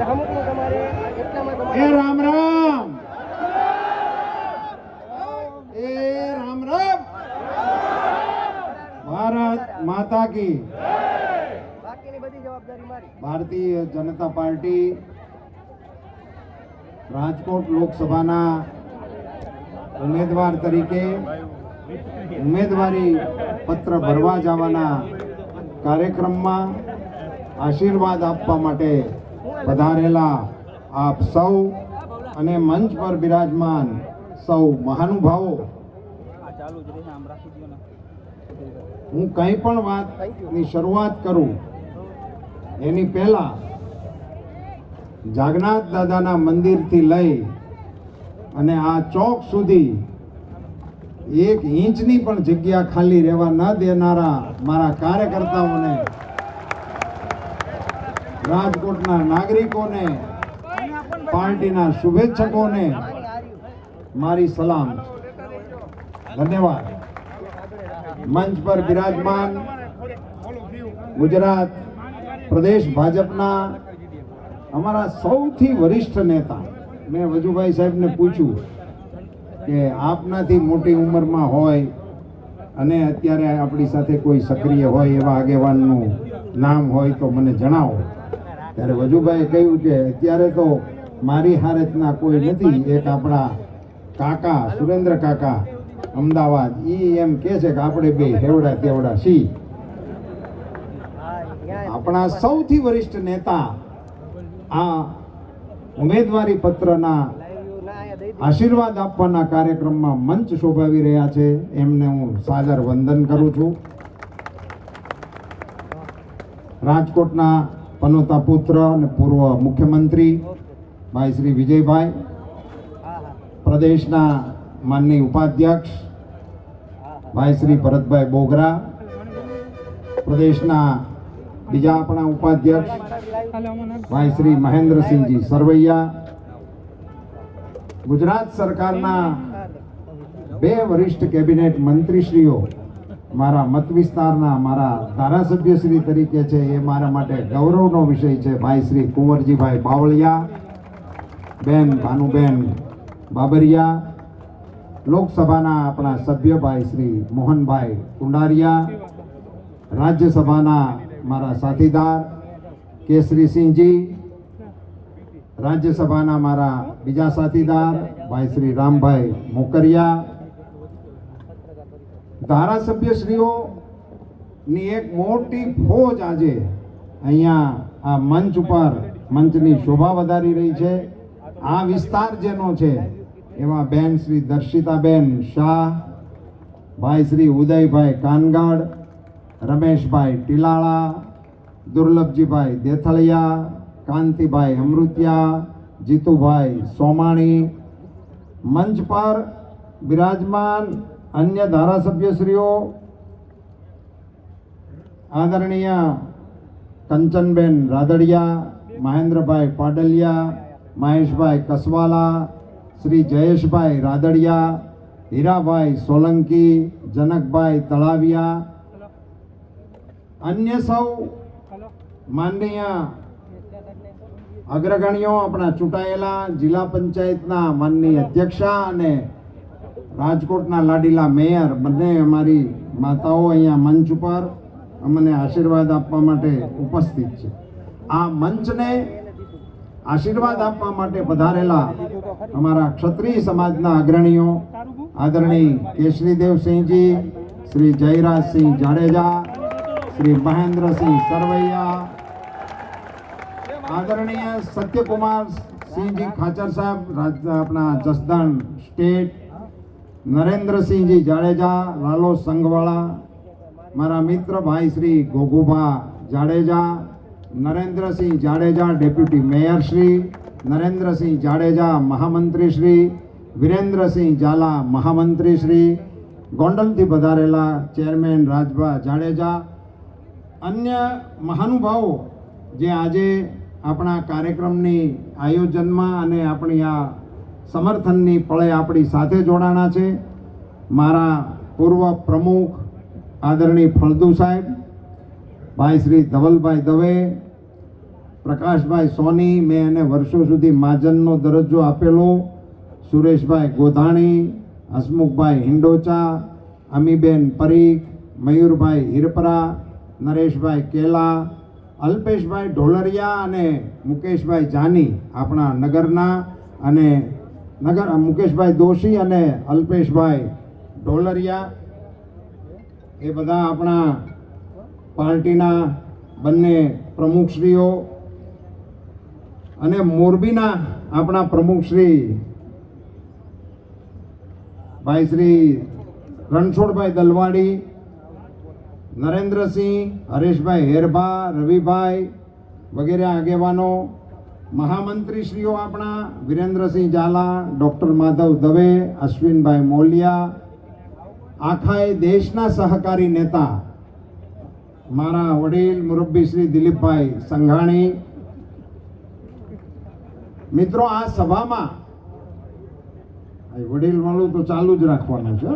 એ રામ રામ. એ રામ રામ. ભારત માતા કી. ભારતીય જનતા પાર્ટી રાજકોટ લોકસભાના ઉમેદવાર તરીકે ઉમેદવારી પત્ર ભરવા જવાના કાર્યક્રમમાં આશીર્વાદ આપવા માટે પધારેલા આપ સૌ અને મંચ પર બિરાજમાન સૌ મહાનુભાવો. હું કંઈ પણ વાતની શરૂઆત કરું, એની પહેલા જાગનાથ દાદાના મંદિરથી લઈ અને આ ચોક સુધી એક ઇંચની પણ જગ્યા ખાલી રહેવા ન દેનારા મારા કાર્યકર્તાઓને રાજકોટના નાગરિકોને, પાર્ટીના શુભેચ્છકોને મારી સલામ. ધન્યવાદ. મંચ પર બિરાજમાન ગુજરાત પ્રદેશ ભાજપના અમારા સૌથી વરિષ્ઠ નેતા. મેં વજુભાઈ સાહેબને પૂછ્યું કે આપનાથી મોટી ઉંમરમાં હોય અને અત્યારે આપણી સાથે કોઈ સક્રિય હોય એવા આગેવાનનું નામ હોય તો મને જણાવો. ત્યારે વજુભાઈ કહ્યું કે અત્યારે તો મારી હારતના કોઈ નથી એક આપણા કાકા સુરેન્દ્ર કાકા અમદાવાદ ઈ એમ કહે છે કે આપણે બે હેવડા તેવડા સી આપણા સૌથી વરિષ્ઠ નેતા આ ઉમેદવારી પત્રના આશીર્વાદ આપવાના કાર્યક્રમમાં મંચ શોભાવી રહ્યા છે. એમને હું સાદર વંદન કરું છું. રાજકોટના પનોતા પુત્ર અને પૂર્વ મુખ્યમંત્રી ભાઈ શ્રી વિજયભાઈ, પ્રદેશના માનની ઉપાધ્યક્ષ ભાઈ શ્રી ભરતભાઈ બોગરા, પ્રદેશના બીજા આપણા ઉપાધ્યક્ષ ભાઈ શ્રી મહેન્દ્રસિંહજી સરવૈયા, ગુજરાત સરકારના બે વરિષ્ઠ કેબિનેટ મંત્રીશ્રીઓ મારા મત વિસ્તારના મારા ધારાસભ્યશ્રી તરીકે છે, એ મારા માટે ગૌરવનો વિષય છે. ભાઈ શ્રી કુંવરજીભાઈ બાવળિયા, બેન ભાનુબેન બાબરિયા, લોકસભાના આપણા સભ્ય ભાઈ શ્રી મોહનભાઈ કુંડારિયા, રાજ્યસભાના મારા સાથીદાર કેસરીસિંહજી રાજ્યસભાના મારા બીજા સાથીદાર ભાઈ શ્રી રામભાઈ મોકરિયા ધારાસભ્યશ્રીઓની એક મોટી ફોજ આજે અહીંયા આ મંચ ઉપર મંચની શોભા વધારી રહી છે. આ વિસ્તાર જેનો છે, એવા બેન શ્રી દર્શિતાબેન શાહ, ભાઈ શ્રી ઉદયભાઈ કાનગડ, રમેશભાઈ ટીલાળા, દુર્લભજીભાઈ દેથળિયા, કાંતિભાઈ અમૃતિયા, જીતુભાઈ સોમાણી મંચ પર બિરાજમાન અન્ય ધારાસભ્યશ્રીઓ, આદરણીય કંચનબેન રાદડિયા, મહેન્દ્રભાઈ પાડલિયા, મહેશભાઈ કસવાલા, શ્રી જયેશભાઈ રાદડિયા, હીરાભાઈ સોલંકી, જનકભાઈ તળાવિયા, અન્ય સૌ માનનીય અગ્રગણીઓ આપણા ચૂંટાયેલા જિલ્લા પંચાયતના માનની અધ્યક્ષા અને રાજકોટના લાડીલા મેયર બંને અમારી માતાઓ અહીંયા મંચ ઉપર અમને આશીર્વાદ આપવા માટે ઉપસ્થિત છે. આ મંચને આશીર્વાદ આપવા માટે પધારેલા અમારા ક્ષત્રિય સમાજના અગ્રણીઓ આદરણીય કેશરીદેવસિંહજી શ્રી જયરાજસિંહ જાડેજા, શ્રી મહેન્દ્રસિંહ સરવૈયા, આદરણીય સત્યકુમાર સિંહજી ખાચર સાહેબ આપણા જસદણ સ્ટેટ નરેન્દ્રસિંહજી જાડેજા, લાલો સંઘવાળા મારા મિત્ર ભાઈ શ્રી ગોગુભા જાડેજા, નરેન્દ્રસિંહ જાડેજા, ડેપ્યુટી મેયર શ્રી, નરેન્દ્રસિંહ જાડેજા, મહામંત્રી શ્રી, વિરેન્દ્રસિંહ ઝાલા, મહામંત્રી શ્રી, ગોંડલથી પધારેલા ચેરમેન રાજભા જાડેજા, અન્ય મહાનુભાવો જે આજે આપણા કાર્યક્રમની આયોજનમાં અને આપણી આ સમર્થનની પળે આપણી સાથે જોડાણા છે. મારા પૂર્વ પ્રમુખ આદરણીય ફળદુ સાહેબ, ભાઈ શ્રી ધવલભાઈ દવે, પ્રકાશભાઈ સોની, મેં એને વર્ષો સુધી મહાજનનો દરજ્જો આપેલો. સુરેશભાઈ ગોધાણી, હસમુખભાઈ હિંડોચા, અમીબેન પરીખ, મયુરભાઈ હિરપરા, નરેશભાઈ કેલા, અલ્પેશભાઈ ઢોલરિયા અને મુકેશભાઈ જાની આપણા નગરના અને નગર મુકેશભાઈ દોશી અને અલ્પેશભાઈ ઢોલરિયા. એ બધા આપણા પાર્ટીના બંને પ્રમુખશ્રીઓ અને મોરબીના આપણા પ્રમુખશ્રી ભાઈ શ્રી રણછોડભાઈ દલવાડી, નરેન્દ્રસિંહ, હરેશભાઈ હેરભા, રવિભાઈ વગેરે આગેવાનો મહામંત્રીશ્રીઓ આપણા વિરેન્દ્રસિંહ ઝાલા, ડૉક્ટર માધવ દવે, અશ્વિનભાઈ મોલિયા, આખા દેશના સહકારી નેતા મારા વડીલ મુરબ્બી શ્રી દિલીપભાઈ સંઘાણી. મિત્રો, આ સભામાં વડીલ વાળું તો ચાલુ જ રાખવાનું છે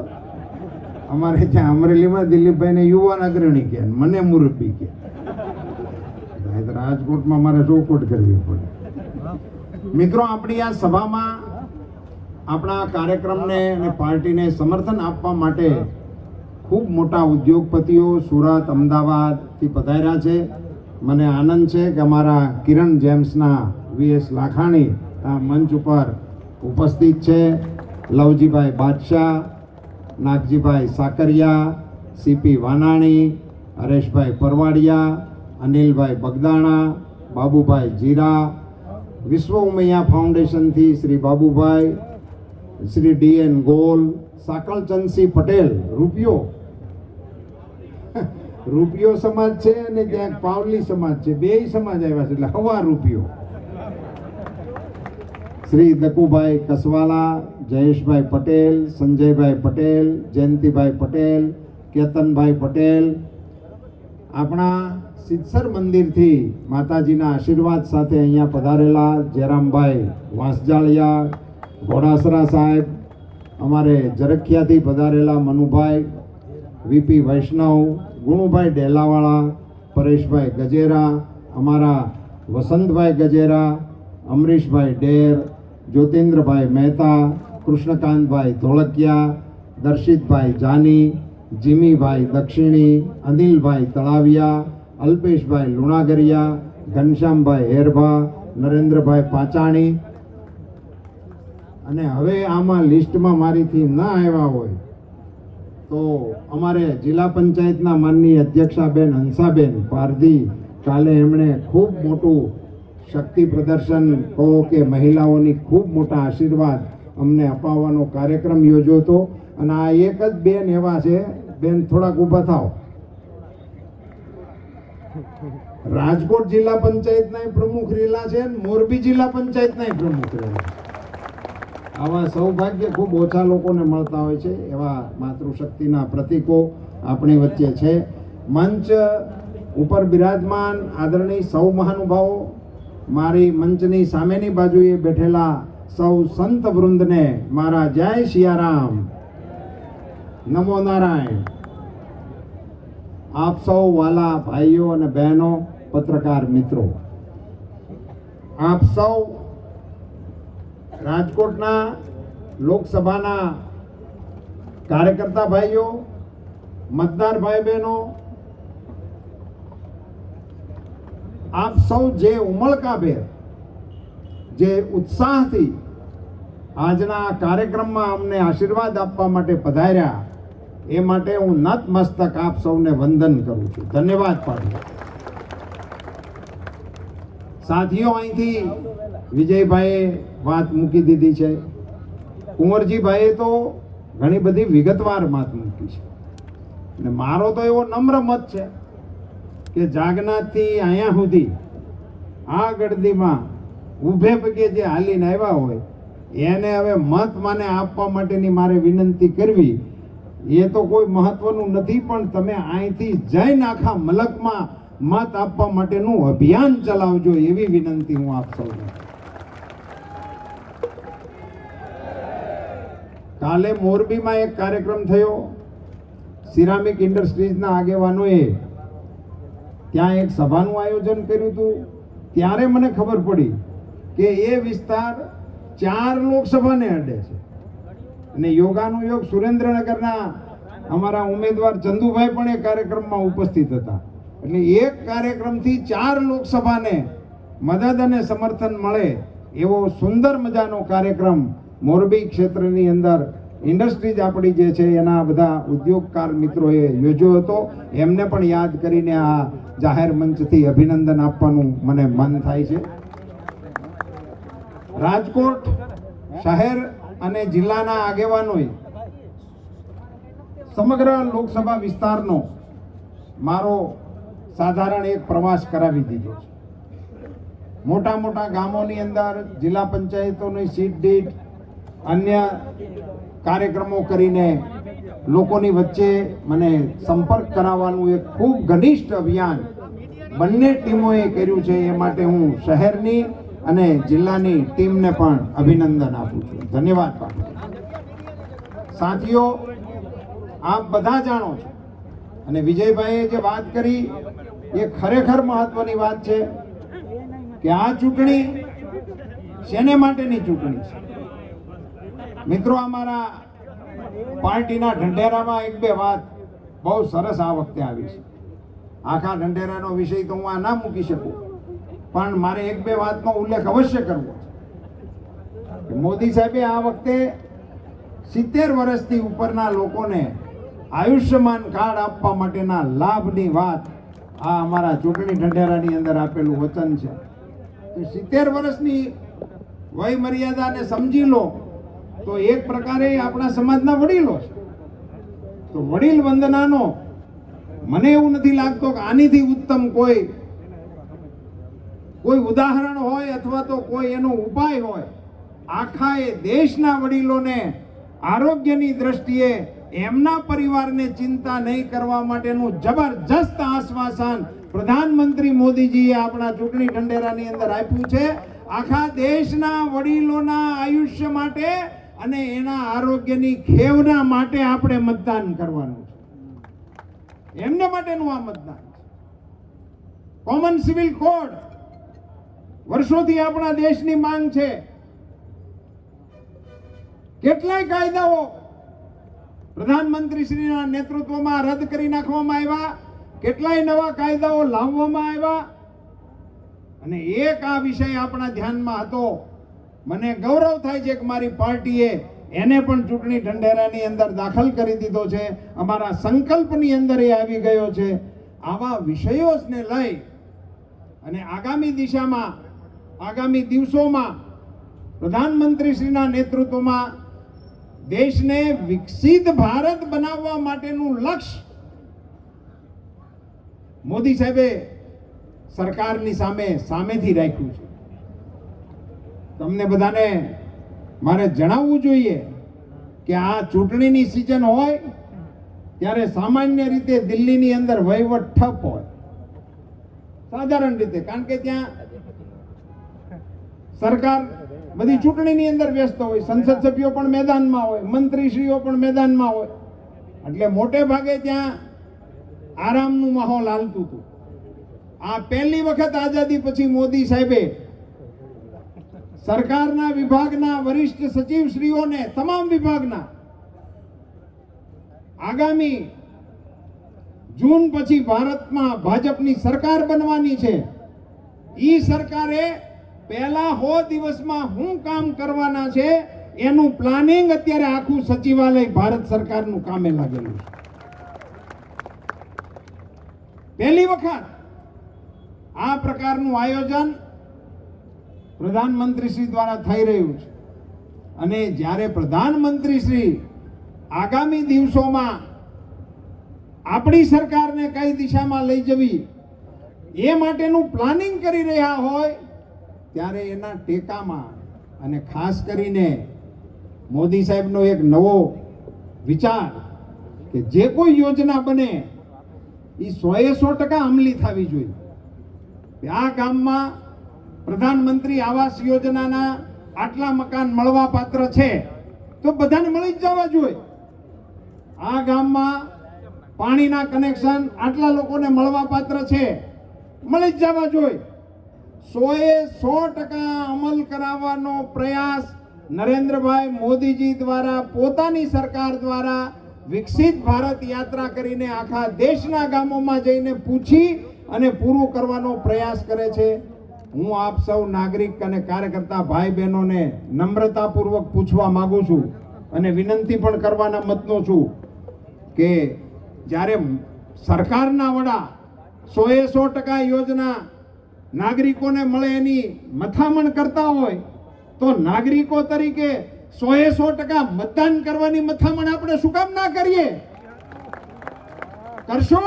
અમારે ત્યાં અમરેલીમાં દિલીપભાઈને યુવાન અગ્રણી કે મને મુરબ્બી કે રાજકોટમાં મારે ચોખવટ કરવી પડે. મિત્રો, આપણી આ સભામાં આપણા કાર્યક્રમને અને પાર્ટીને સમર્થન આપવા માટે ખૂબ મોટા ઉદ્યોગપતિઓ સુરત, અમદાવાદથી પધાર્યા છે. મને આનંદ છે કે અમારા કિરણ જેમ્સના વીએસ લાખાણી આ મંચ ઉપર ઉપસ્થિત છે. લવજીભાઈ બાદશાહ, નાગજીભાઈ સાકરિયા, સીપી વાનાણી, હરેશભાઈ પરવાડિયા, અનિલભાઈ બગદાણા, બાબુભાઈ જીરા વિશ્વ ઉમૈયા ફાઉન્ડેશનથી શ્રી બાબુભાઈ, શ્રી ડી એન ગોલ સાકળચંદસિંહ પટેલ, રૂપિયો. રૂપિયો સમાજ છે અને ત્યાં પાવલી સમાજ છે. બેય સમાજ આવ્યા છે એટલે હવા રૂપિયો. શ્રી દકુભાઈ કસવાલા, જયેશભાઈ પટેલ, સંજયભાઈ પટેલ, જયંતિભાઈ પટેલ, કેતનભાઈ પટેલ. આપણા સિદ્ધસર મંદિરથી માતાજીના આશીર્વાદ સાથે અહીંયા પધારેલા જયરામભાઈ વાંસજાળિયા, ઘોડાસરા સાહેબ, અમારે જરખિયાથી પધારેલા મનુભાઈ, વીપી વૈષ્ણવ, ગુણુભાઈ ડેલાવાળા, પરેશભાઈ ગજેરા, અમારા વસંતભાઈ ગજેરા, અમરીશભાઈ ડેર, જ્યોતિન્દ્રભાઈ મહેતા, કૃષ્ણકાંતભાઈ ધોળકિયા, દર્શિતભાઈ જાની, જીમીભાઈ દક્ષિણી, અનિલભાઈ તળાવિયા અલ્પેશભાઈ લુણાગરિયા, ઘનશ્યામભાઈ હેરભા, નરેન્દ્રભાઈ પાંચાણી. અને હવે આમાં લિસ્ટમાં મારીથી ના આવ્યા હોય, તો અમારે જિલ્લા પંચાયતના માનની અધ્યક્ષાબેન હંસાબેન પારધી, કાલે એમણે ખૂબ મોટું શક્તિ પ્રદર્શન કહો કે મહિલાઓની ખૂબ મોટા આશીર્વાદ અમને અપાવવાનો કાર્યક્રમ યોજ્યો હતો. અને આ એક જ બેન એવા છે, બેન થોડાક ઊભા થાવ રાજકોટ જિલ્લા પંચાયતના પ્રમુખ રેલા છે મોરબી જિલ્લા પંચાયતના પ્રમુખ રેલા આવા સૌભાગ્ય ખૂબ ઓછા લોકોને મળતા હોય છે એવા માતૃશક્તિના પ્રતીકો આપણી વચ્ચે છે. મંચ ઉપર બિરાજમાન આદરણીય સૌ મહાનુભાવો, મારી મંચની સામેની બાજુએ બેઠેલા સૌ સંત વૃંદને મારા જય સિયારામ નમો નારાયણ. આપ સૌ વાલા ભાઈઓ અને બહેનો, પત્રકાર મિત્રો. આપ સૌ રાજકોટના લોકસભાના કાર્યકર્તા ભાઈઓ, મતદાર ભાઈ બહેનો, આપ સૌ જે ઉમળકાભેર, જે ઉત્સાહથી આજના કાર્યક્રમમાં અમને આશીર્વાદ આપવા માટે પધાર્યા એ માટે હું નતમસ્તક આપ સૌને વંદન કરું છું. ધન્યવાદ, પાડું. સાથીઓ, અહીંથી વિજયભાઈએ વાત મૂકી દીધી છે. કુંવરજીભાઈએ તો ઘણી બધી વિગતવાર વાત મૂકી છે. અને મારો તો એવો નમ્ર મત છે કે જાગનાથથી અહીંયા સુધી આ ગળદીમાં ઊભે પગે જે હાલીને આવ્યા હોય, એને હવે મત માને આપવા માટેની મારે વિનંતી કરવી એ તો કોઈ મહત્વનું નથી, પણ તમે અહીંથી જઈને આખા મલકમાં મત આપવા માટેનું અભિયાન ચલાવજો એવી વિનંતી હું આપ સૌને. કાલે મોરબીમાં એક કાર્યક્રમ થયો. સિરામિક ઇન્ડસ્ટ્રીઝના આગેવાનોએ ત્યાં એક સભાનું આયોજન કર્યું હતું. ત્યારે મને ખબર પડી કે એ વિસ્તાર ચાર લોકસભાને અડે છે. અને યોગાનું યોગ સુરેન્દ્રનગરના અમારા ઉમેદવાર ચંદુભાઈ પણ એ કાર્યક્રમમાં ઉપસ્થિત હતા. એટલે એક કાર્યક્રમથી ચાર લોકસભાને મદદ અને સમર્થન મળે એવો સુંદર મજાનો કાર્યક્રમ મોરબી ક્ષેત્રની અંદર ઇન્ડસ્ટ્રીઝ આપણી જે છે એના બધા ઉદ્યોગકાર મિત્રોએ યોજ્યો હતો. એમને પણ યાદ કરીને આ જાહેર મંચથી અભિનંદન આપવાનું મને મન થાય છે. રાજકોટ શહેર અને જિલ્લાના આગેવાનોએ સમગ્ર લોકસભા વિસ્તારનો મારો સાધારણ એક પ્રવાસ કરાવી દીધો છે. મોટા મોટા ગામોની અંદર જિલ્લા પંચાયતોની સીટ દીઠ અન્ય કાર્યક્રમો કરીને લોકોની વચ્ચે મને સંપર્ક કરાવવાનું એક ખૂબ ઘનિષ્ઠ અભિયાન બંને ટીમોએ કર્યું છે, એ માટે હું શહેરની અને જિલ્લાની ટીમને પણ અભિનંદન આપું છું. ધન્યવાદ. સાથીઓ, આપ બધા જાણો છો. અને વિજયભાઈએ જે વાત કરી, એ ખરેખર મહત્વની વાત છે કે આ ચૂંટણી શેને માટેની ચૂંટણી છે? મિત્રો, અમારા પાર્ટીના ઢંઢેરામાં એક બે વાત બહુ સરસ આ વખતે આવી છે. આખા ઢંઢેરાનો વિષય તો હું આ ના મૂકી શકું. પણ મારે એક બે વાતનો ઉલ્લેખ અવશ્ય કરવો છે. મોદી સાહેબે આ વખતે સિત્તેર વર્ષથી ઉપરના લોકોને આયુષ્યમાન કાર્ડ આપવા માટેના લાભની વાત આ અમારા ચૂંટણી ઢંઢેરાની અંદર આપેલું વચન છે. તો સિત્તેર વર્ષની વય મર્યાદાને સમજી લો, તો એક પ્રકારે આપણા સમાજના વડીલો છે. તો વડીલ વંદનાનો મને એવું નથી લાગતો કે આનીથી ઉત્તમ કોઈ કોઈ ઉદાહરણ હોય અથવા તો કોઈ એનો ઉપાય હોય. આખા એ દેશના વડીલોને આરોગ્યની દ્રષ્ટિએ એમના પરિવારને ચિંતા નહીં કરવા માટેનું જબરજસ્ત આશ્વાસન પ્રધાનમંત્રી મોદીજીએ આપણા ચૂંટણી ઢંઢેરાની અંદર આપ્યું છે. આખા દેશના વડીલોના આયુષ્ય માટે અને એના આરોગ્યની ખેવના માટે આપણે મતદાન કરવાનું છે. એમને માટેનું આ મતદાન કોમન સિવિલ કોડ વર્ષોથી આપણા દેશની માંગ છે. કેટલાય કાયદાઓ પ્રધાનમંત્રી શ્રીના નેતૃત્વમાં રદ કરી નાખવામાં આવ્યા, કેટલાય નવા કાયદાઓ લાવવામાં આવ્યા. અને એક આ વિષય આપણા ધ્યાનમાં હતો. મને ગૌરવ થાય છે કે મારી પાર્ટીએ એને પણ ચૂંટણી ઢંઢેરાની અંદર દાખલ કરી દીધો છે. અમારા સંકલ્પની અંદર એ આવી ગયો છે. આવા વિષયોને લઈ અને આગામી દિશામાં, આગામી દિવસોમાં પ્રધાનમંત્રીશ્રીના નેતૃત્વમાં દેશને વિકસિત ભારત બનાવવા માટેનું લક્ષ્ય. મોદી સાહેબે સરકારની સામે સામેથી રાખ્યું છે. તમને બધાને મારે જણાવવું જોઈએ કે આ ચૂંટણીની સિઝન હોય ત્યારે સામાન્ય રીતે દિલ્હીની અંદર વહીવટ ઠપ હોય. સાધારણ રીતે, કારણ કે ત્યાં સરકાર બધી ચૂંટણીની અંદર વ્યસ્ત હોય. સંસદ સભ્યો પણ મેદાનમાં હોય, મંત્રીશ્રીઓ પણ મેદાનમાં હોય. એટલે મોટે ભાગે ત્યાં આરામનું માહોલ હાલતું હતું. આ પહેલી વખત આઝાદી પછી મોદી સાહેબે સરકારના વિભાગના વરિષ્ઠ સચિવશ્રીઓને, તમામ વિભાગના, આગામી જૂન પછી ભારતમાં ભાજપની સરકાર બનવાની છે. ઈ સરકારે પહેલા હો દિવસમાં શું કામ કરવાના છે, એનું પ્લાનિંગ અત્યારે આખું સચિવાલય ભારત સરકારનું કામે લાગેલું છે. પહેલી વખત આ પ્રકારનું આયોજન પ્રધાનમંત્રી શ્રી દ્વારા થઈ રહ્યું છે. અને જ્યારે પ્રધાનમંત્રી શ્રી આગામી દિવસોમાં આપણી સરકારને કઈ દિશામાં લઈ જવી, એ માટેનું પ્લાનિંગ કરી રહ્યા હોય ત્યારે એના ટેકામાં અને ખાસ કરીને મોદી સાહેબનો એક નવો વિચાર કે જે કોઈ યોજના બને એ સોએ સો ટકા અમલી થવી જોઈએ. આ ગામમાં પ્રધાનમંત્રી આવાસ યોજનાના આટલા મકાન મળવા પાત્ર છે, તો બધાને મળી જ જવા જોઈએ. આ ગામમાં પાણીના કનેક્શન આટલા લોકોને મળવા પાત્ર છે, મળી જ જવા જોઈએ. સોએ સો ટકા અમલ કરાવવાનો પ્રયાસ નરેન્દ્રભાઈ મોદીજી દ્વારા, પોતાની સરકાર દ્વારા વિકસિત ભારત યાત્રા કરીને આખા દેશના ગામોમાં જઈને પૂછી અને પૂરું કરવાનો પ્રયાસ કરે છે. હું આપ સૌ નાગરિક અને કાર્યકર્તા ભાઈ બહેનોને નમ્રતાપૂર્વક પૂછવા માંગુ છું અને વિનંતી પણ કરવાના મતનો છું કે જ્યારે સરકારના વડા સોએ સો ટકા યોજના નાગરિકોને મળે એની મથામણ કરતા હોય, તો નાગરિકો તરીકે સોએ સો ટકા મતદાન કરવાની મથામણ આપણે શું કામ ના કરીએ? કરશો?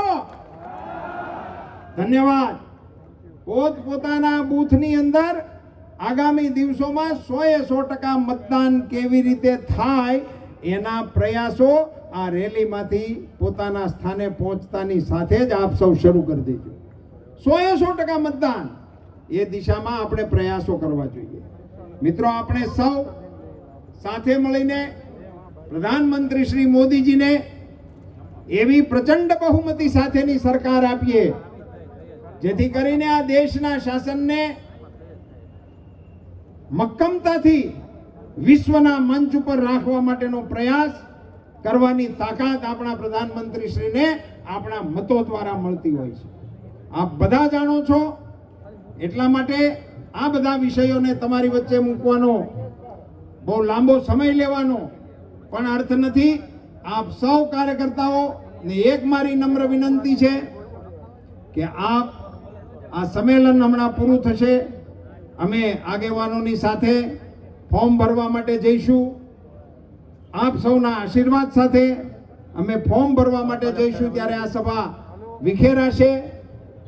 ધન્યવાદ. પોત પોતાના બૂથની અંદર આગામી દિવસોમાં સોએ સો ટકા મતદાન કેવી રીતે થાય એના પ્રયાસો આ રેલીમાંથી પોતાના સ્થાને પહોંચતાની સાથે જ આપ સૌ શરૂ કરી દેજો. સોએ સો ટકા મતદાન. એ દિશામાં આપણે પ્રયાસો કરવા જોઈએ. મિત્રો, આપણે સૌ સાથે મળીને પ્રધાનમંત્રી શ્રી મોદીજીને એવી પ્રચંડ બહુમતી સાથેની સરકાર આપીએ, જેથી કરીને આ દેશના શાસનને મક્કમતાથી વિશ્વના મંચ ઉપર રાખવા માટેનો પ્રયાસ કરવાની તાકાત આપણા પ્રધાનમંત્રી શ્રીને આપણા મતો દ્વારા મળતી હોય છે. આપ બધા જાણો છો? એટલા માટે આ બધા વિષયોને તમારી વચ્ચે મૂકવાનો બહુ લાંબો સમય લેવાનો પણ અર્થ નથી. આપ સૌ કાર્યકર્તાઓ ને એક મારી નમ્ર વિનંતી છે કે આપ આ સંમેલન હમણાં પૂરું થશે. અમે આગેવાનોની સાથે ફોર્મ ભરવા માટે જઈશું. આપ સૌના આશીર્વાદ સાથે અમે ફોર્મ ભરવા માટે જઈશું ત્યારે આ સભા વિખેરાશે.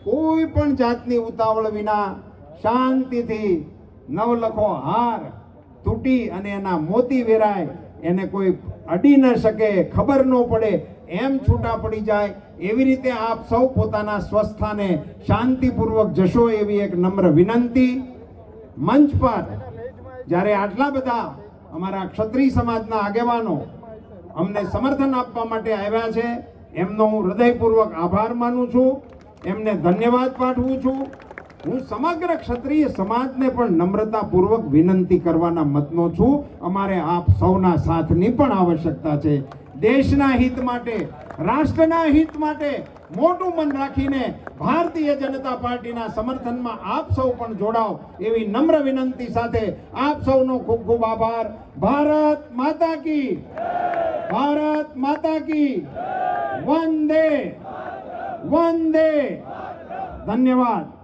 કોઈ પણ જાતની ઉતાવળ વિના શાંતિથી નવલખો હાર તૂટી અને એના મોતી વેરાય, એને કોઈ અડી ન શકે, ખબર ન પડે, એમ છૂટા પડી જાય, એવી રીતે આપ સૌ પોતાના સ્વસ્થાને શાંતિપૂર્વક જશો એવી એક નમ્ર વિનંતી. મંચ પર જ્યારે આટલા બધા અમારા ક્ષત્રિય સમાજના આગેવાનો અમને સમર્થન આપવા માટે આવ્યા છે, એમનો હું હૃદયપૂર્વક આભાર માનું છું. એમને ધન્યવાદ પાઠવું છું. હું સમગ્ર ક્ષત્રિય સમાજને પણ નમ્રતાપૂર્વક વિનંતી કરવાના મતનો છું. અમારે આપ સૌના સાથની પણ આવશ્યકતા છે. દેશના હિત માટે, રાષ્ટ્રના હિત માટે મોટું મન રાખીને ભારતીય જનતા પાર્ટીના સમર્થનમાં આપ સૌ પણ જોડાઓ એવી નમ્ર વિનંતી સાથે આપ સૌનો ખૂબ ખૂબ આભાર. ભારત માતા કી. ભારત માતા કી. વંદે વંદે ધન્યવાદ